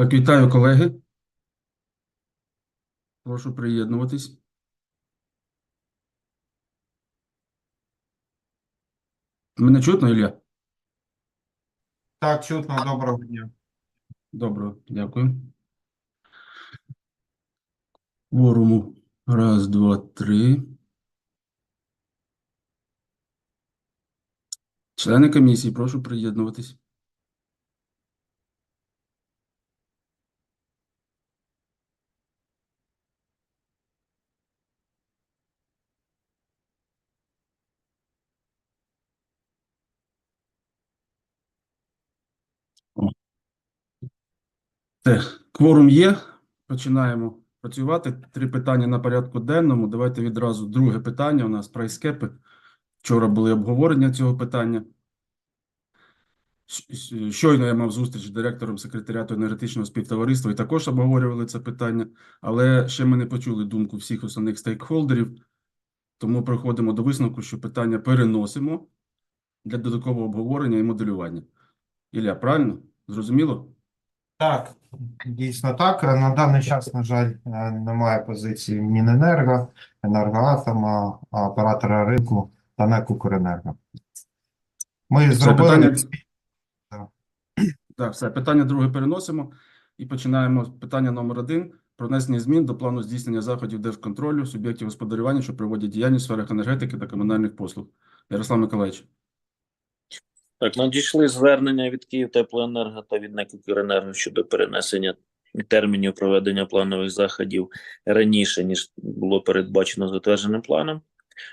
Так, вітаю, колеги. Прошу приєднуватись. Мене чутно, Ілля? Так, чутно, доброго дня. Добре, дякую. Кворуму. Раз, два, три. Члени комісії, прошу приєднуватись. Все, кворум є. Починаємо працювати. Три питання на порядку денному. Давайте відразу друге питання. У нас прайскепи. Вчора були обговорення цього питання. Щойно я мав зустріч з директором секретаріату енергетичного співтовариства і також обговорювали це питання, але ще ми не почули думку всіх основних стейкхолдерів, тому приходимо до висновку, що питання переносимо для додаткового обговорення і моделювання. Ілля, правильно? Зрозуміло? Так, дійсно так. На даний час, на жаль, е, немає позиції Міненерго, Енергоатома, оператора ринку та НЕК «Укренерго». Ми зробили питання- Так, все, питання друге переносимо і починаємо з питання номер один про внесення змін до плану здійснення заходів держконтролю суб'єктів господарювання, що проводять діяльність в сферах енергетики та комунальних послуг. Ярослав Миколаївич. Так, надійшли звернення від Київтеплоенерго та від НЕК щодо перенесення термінів проведення планових заходів раніше, ніж було передбачено затвердженим планом.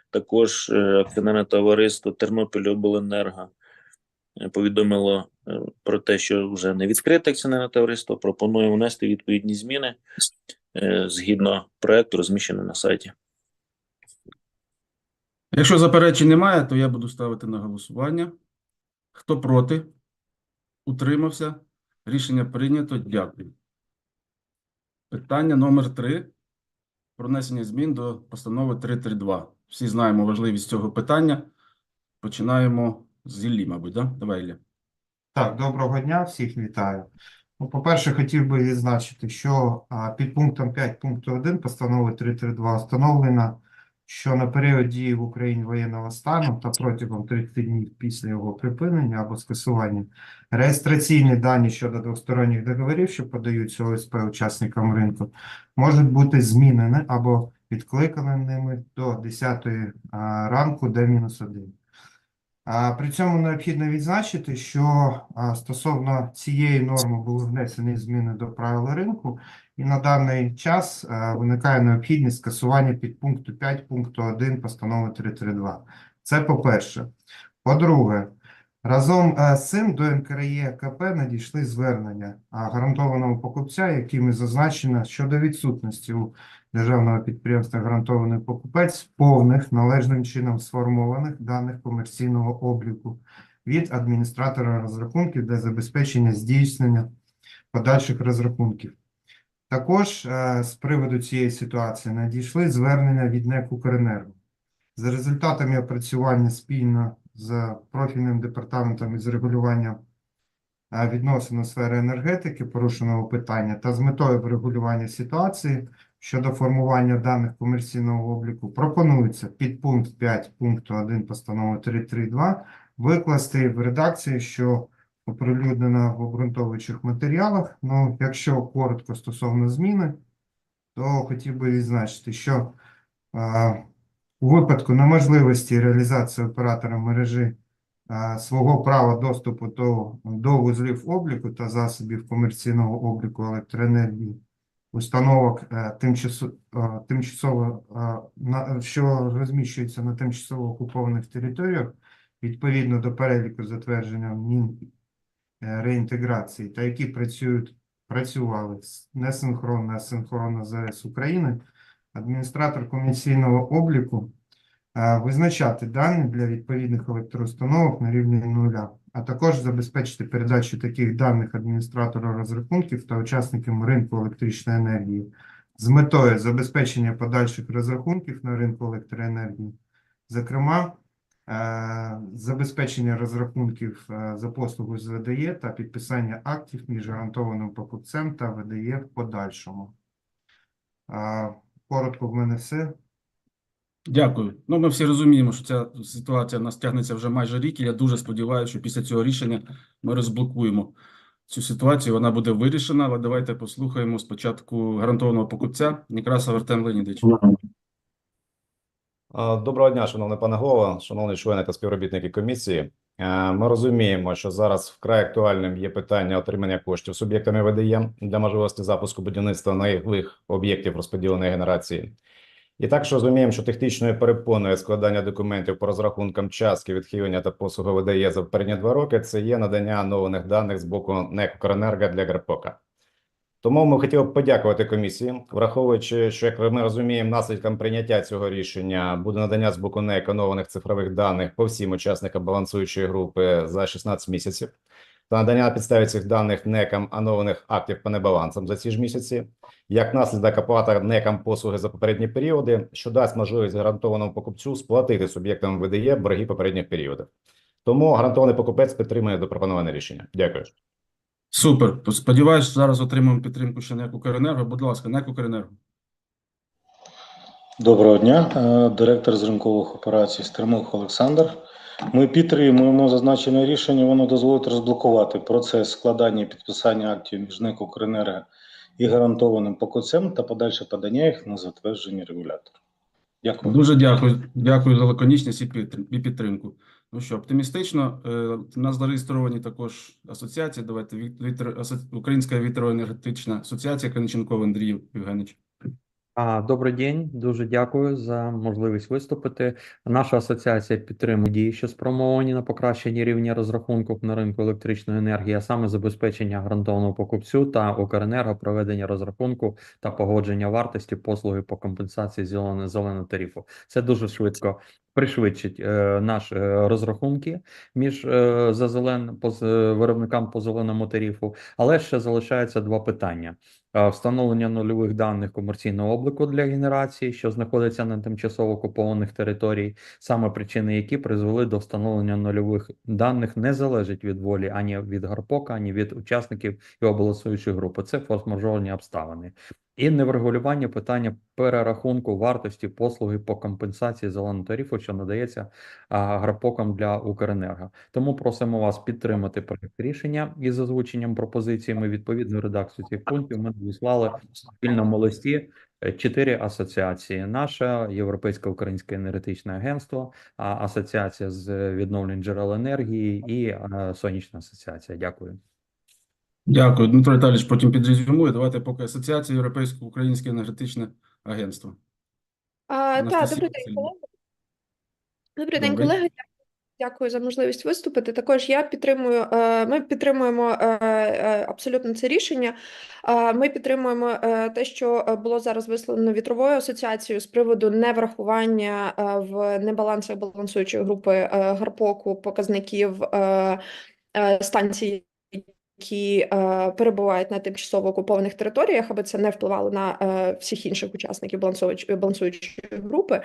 Також е, акціонерне товариство Тернопільобленерго повідомило е, про те, що вже не відкрите акціонерне товариство, пропонує внести відповідні зміни е, згідно проекту, розміщеного на сайті. Якщо заперечень немає, то я буду ставити на голосування. Хто проти? Утримався? Рішення прийнято. Дякую. Питання номер три про внесення змін до постанови 332. Всі знаємо важливість цього питання. Починаємо з Іллі, мабуть, да? Давай, Ілля. Так, доброго дня, всіх вітаю. Ну, по-перше, хотів би відзначити, що під пунктом 5 пункту 1 постанови 332 встановлено, що на період дії в Україні воєнного стану та протягом 30 днів після його припинення або скасування реєстраційні дані щодо двосторонніх договорів, що подаються ОСП учасникам ринку, можуть бути змінені або відкликаними до 10 ранку Д-1. А, При цьому необхідно відзначити, що стосовно цієї норми були внесені зміни до правил ринку, і на даний час виникає необхідність скасування підпункту 5 пункту 1 постанови 332. Це по-перше. По-друге, разом з цим до НКРЄКП надійшли звернення гарантованого покупця, якими зазначено щодо відсутності у державного підприємства гарантований покупець повних належним чином сформованих даних комерційного обліку від адміністратора розрахунків для забезпечення здійснення подальших розрахунків. Також е, з приводу цієї ситуації надійшли звернення від НЕК «Укренерго». За результатами опрацювання спільно з профільним департаментом із регулювання е, відносин у сфері енергетики порушеного питання та з метою врегулювання ситуації щодо формування даних комерційного обліку пропонується під пункт 5 пункту 1 постанови 332 викласти в редакції, що оприлюднена в обґрунтовуючих матеріалах. Ну, якщо коротко стосовно зміни, то хотів би відзначити, що е, у випадку неможливості реалізації оператора мережі е, свого права доступу до, до вузлів обліку та засобів комерційного обліку електроенергії установок е, е, тимчасово, е, на- що розміщуються на тимчасово окупованих територіях відповідно до переліку затвердження Мін реінтеграції та які працюють, працювали несинхронно, а синхронно з АЕС України, адміністратор комерційного обліку е, визначати дані для відповідних електроустановок на рівні нуля, а також забезпечити передачу таких даних адміністратору розрахунків та учасникам ринку електричної енергії з метою забезпечення подальших розрахунків на ринку електроенергії, зокрема, е, забезпечення розрахунків е, за послугу з ВДЄ та підписання актів між гарантованим покупцем та ВДЄ в подальшому. Е, Коротко в мене все. Дякую. Ну, ми всі розуміємо, що ця ситуація в нас тягнеться вже майже рік, і я дуже сподіваюся, що після цього рішення ми розблокуємо цю ситуацію. Вона буде вирішена, але давайте послухаємо спочатку гарантованого покупця Некрасов Артем Леонідович. Доброго дня, шановний пане голово, шановні члени та співробітники комісії. Е, Ми розуміємо, що зараз вкрай актуальним є питання отримання коштів суб'єктами ВДЄ для можливості запуску будівництва нових об'єктів розподіленої генерації. І також розуміємо, що технічною перепоною складання документів по розрахункам частки відхилення та послуги ВДЄ за попередні два роки це є надання оновлених даних з боку НЕК «Укренерго» для ГРПОКа. Тому ми хотіли б подякувати комісії, враховуючи, що як ми розуміємо, наслідком прийняття цього рішення буде надання з боку НЕК оновлених цифрових даних по всім учасникам балансуючої групи за 16 місяців, та надання на підставі цих даних НЕКам оновлених актів по небалансам за ці ж місяці, як наслідок оплата НЕКам послуги за попередні періоди, що дасть можливість гарантованому покупцю сплатити суб'єктам ВДЄ борги попередніх періодів. Тому гарантований покупець підтримує запропоноване рішення. Дякую. Супер. Сподіваюсь, зараз отримаємо підтримку ще НЕК «Укренерго». Будь ласка, НЕК «Укренерго». Доброго дня, Е, директор з ринкових операцій Стримух Олександр. Ми підтримуємо зазначене рішення. Воно дозволить розблокувати процес складання і підписання актів між НЕК «Укренерго» і гарантованим покупцем та подальше подання їх на затвердження регулятора. Дякую. Дуже дякую. Дякую за лаконічність і підтримку. Ну що, оптимістично. Е, У нас зареєстровані також асоціації. Давайте вітер, Українська вітероенергетична асоціація Каниченков Андрій Євгенович. Добрий день, дуже дякую за можливість виступити. Наша асоціація підтримує дії, що спрямовані на покращення рівня розрахунків на ринку електричної енергії, а саме забезпечення гарантованого покупцю та Укренерго проведення розрахунку та погодження вартості послуги по компенсації зеленого тарифу. Це дуже швидко пришвидшить е, наш е, розрахунки між е, за зелен по виробникам по зеленому тарифу, але ще залишається два питання. Встановлення нульових даних комерційного обліку для генерації, що знаходиться на тимчасово окупованих територій, саме причини, які призвели до встановлення нульових даних, не залежать від волі ані від Гарпока, ані від учасників його балансуючої групи. Це форс-мажорні обставини. І неврегулювання питання перерахунку вартості послуги по компенсації зеленого тарифу, що надається а, Гарпокам для Укренерго. Тому просимо вас підтримати проект рішення із озвученням пропозиціями відповідну редакцію цих пунктів. Ми надіслали в спільному листі е, чотири асоціації: наша Європейське Українське енергетичне агентство, Асоціація з відновлень джерел енергії і Сонячна асоціація. Дякую. Дякую, Дмитро Віталійович. Потім підрезюмує. Давайте поки Асоціація Європейсько-Українське енергетичне агентство. А, так, добрий день, колеги. Добрий день, колеги. Дякую- за можливість виступити. Також я підтримую, е, ми підтримуємо е, е, абсолютно це рішення. Ми підтримуємо те, що було зараз висловлено вітровою асоціацією з приводу неврахування в небалансах балансуючої групи Гарпоку показників станцій, які е, перебувають на тимчасово окупованих територіях, аби це не впливало на е, всіх інших учасників балансуючої групи.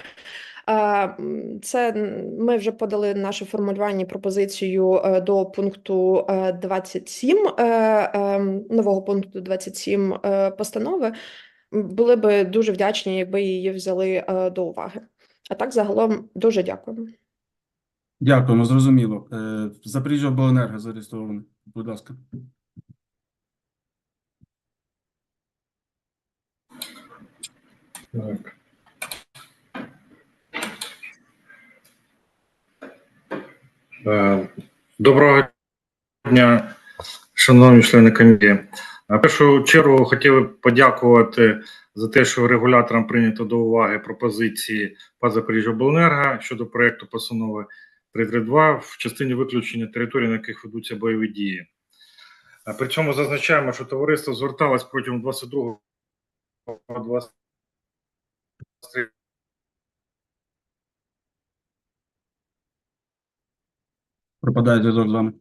Е, Це ми вже подали наше формулювання пропозицію до пункту е, 27, е, ем, нового пункту 27 е, постанови. Були би дуже вдячні, якби її взяли до уваги. А так, загалом, дуже дякуємо. Дякуємо, зрозуміло. Запоріжжя обленерго зареєстроване. Будь ласка. Так. Е, Доброго дня, шановні члени комісії. В першу чергу хотів би подякувати за те, що регуляторам прийнято до уваги пропозиції ПА «Запоріжжяобленерго» щодо проекту постанови 332 в частині виключення територій, на яких ведуться бойові дії. При цьому зазначаємо, що товариство зверталось протягом 22 23 Пропадає зв'язок з вами.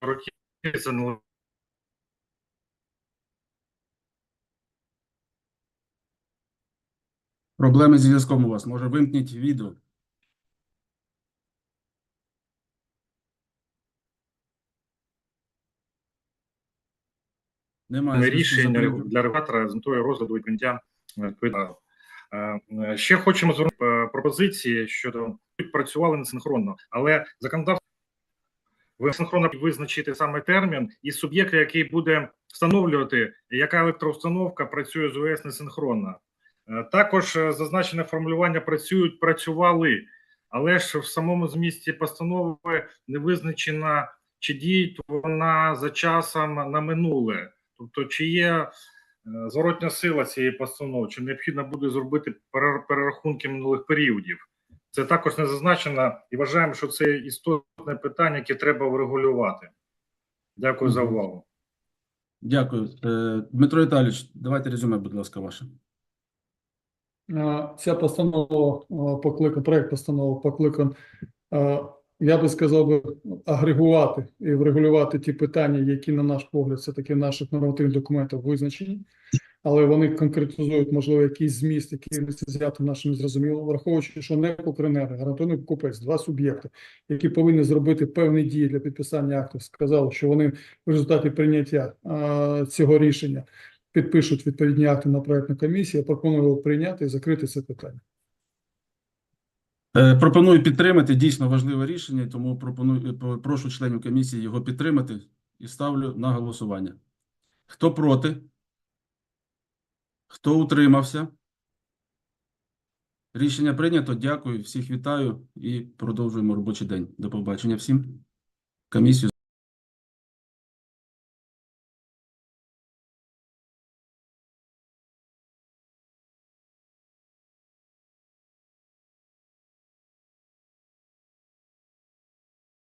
років за Проблеми з зв'язком у вас. Може, вимкніть відео. Немає рішення для регулятора з метою розгляду і прийняття е. Е, е, Ще хочемо звернути пропозиції щодо працювали несинхронно, але законодавство ви синхронно визначити саме термін і суб'єкт, який буде встановлювати, яка електроустановка працює з ОС несинхронно. Е, Також е, зазначене формулювання працюють, працювали, але ж в самому змісті постанови не визначена, чи діє вона за часом на минуле. Тобто, чи є е, зворотня сила цієї постанови, чи необхідно буде зробити перерахунки минулих періодів. Це також не зазначено, і вважаємо, що це істотне питання, яке треба врегулювати. Дякую за увагу. Дякую. Дмитро Віталійович, давайте резюме, будь ласка, ваше. Е, Ця постанова покликан, проект постанови покликан, е, я би сказав би, агрегувати і врегулювати ті питання, які, на наш погляд, все-таки в наших нормативних документах визначені, але вони конкретизують, можливо, якийсь зміст, який не взяти нашим зрозуміло, враховуючи, що не Укренерго, гарантований покупець, два суб'єкти, які повинні зробити певні дії для підписання актів, сказали, що вони в результаті прийняття е, цього рішення підпишуть відповідні акти на проектну комісію. Я пропоную прийняти і закрити це питання. Е, Пропоную підтримати дійсно важливе рішення, тому пропоную, е, прошу членів комісії його підтримати і ставлю на голосування. Хто проти? Хто утримався? Рішення прийнято. Дякую. Всіх вітаю і продовжуємо робочий день. До побачення всім. Комісію